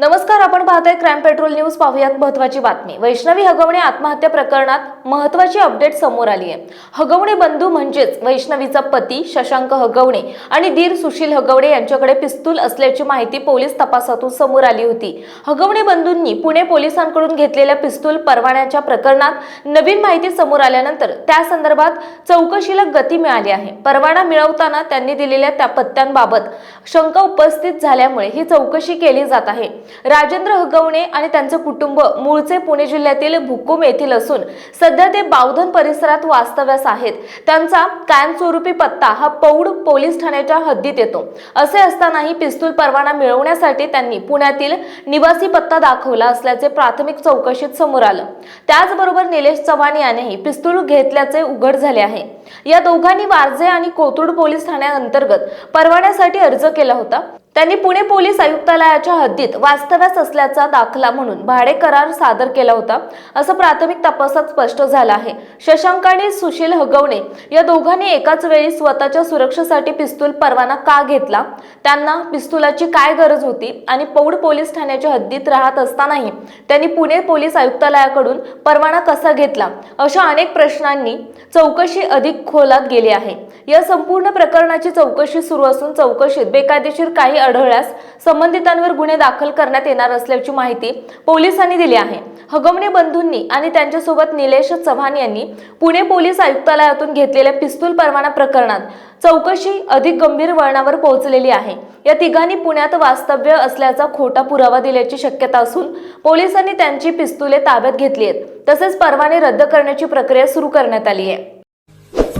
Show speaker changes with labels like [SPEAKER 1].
[SPEAKER 1] नमस्कार आपण पाहतोय क्राईम पेट्रोल न्यूज पाहूयात महत्वाची बातमी. वैष्णवी हगवणे आत्महत्या प्रकरणात महत्वाची अपडेट समोर आली आहे हगवणे बंधू म्हणजेच वैष्णवीचा पती शशांक हगवणे आणि धीर सुशील हगवणे यांच्याकडे पिस्तूल असल्याची माहिती पोलीस तपासातून समोर आली होती. हगवणे बंधूंनी पुणे पोलिसांकडून घेतलेल्या पिस्तूल परवान्याच्या प्रकरणात नवीन माहिती समोर आल्यानंतर त्या संदर्भात चौकशीला गती मिळाली आहे. परवाना मिळवताना त्यांनी दिलेल्या त्या पत्त्यांबाबत शंका उपस्थित झाल्यामुळे ही चौकशी केली जात आहे. राजेंद्र हगवणे आणि त्यांचं कुटुंब मूळचे पुणे जिल्ह्यातील भुकुम येथील असून सध्या ते बावधन परिसरात वास्तव्यास आहेत. त्यांचा कायमस्वरूपी पत्ता हा पौड पोलीस ठाण्याच्या हद्दीत येतो. असे असतानाही पिस्तूल परवाना मिळवण्यासाठी त्यांनी पुण्यातील निवासी पत्ता दाखवला असल्याचे प्राथमिक चौकशीत समोर आलं. त्याचबरोबर निलेश चव्हाण यानेही पिस्तूल घेतल्याचे उघड झाले आहे. या दोघांनी वारजे आणि कोथरूड पोलीस ठाण्याअंतर्गत परवान्यासाठी अर्ज केला होता. त्यांनी पुणे पोलीस आयुक्तालयाच्या हद्दीत वास्तव्यास असल्याचा दाखला म्हणून भाडे करार सादर केला होता. असं प्राथमिक तपासात स्पष्ट झालं आहे. शशांक आणि सुशील हगवणे या दोघांनी एकाच वेळी स्वतःच्या सुरक्षेसाठी पिस्तूल परवाना का घेतला? त्यांना पिस्तुलाची काय गरज होती? आणि पौड पोलीस ठाण्याच्या हद्दीत राहत असतानाही त्यांनी पुणे पोलीस आयुक्तालयाकडून परवाना कसा घेतला? अशा अनेक प्रश्नांनी चौकशी अधिक खोलात गेले आहे. या संपूर्ण प्रकरणाची चौकशी सुरू असून चौकशीत बेकायदेशीर काही आढळल्यास संबंधितांवर गुन्हे दाखल करण्यात येणार असल्याची माहिती पोलिसांनी दिली आहे. हगमणे बंधूंनी आणि त्यांच्यासोबत निलेश चव्हाण यांनी पुणे पोलीस आयुक्तालयातून घेतलेल्या पिस्तूल परवाना प्रकरणात चौकशी अधिक गंभीर वळणावर पोहोचलेली आहे. या तिघांनी पुण्यात वास्तव्य असल्याचा खोटा पुरावा दिल्याची शक्यता असून पोलिसांनी त्यांची पिस्तुले ताब्यात घेतली आहेत. तसेच परवाने रद्द करण्याची प्रक्रिया सुरू करण्यात आली आहे.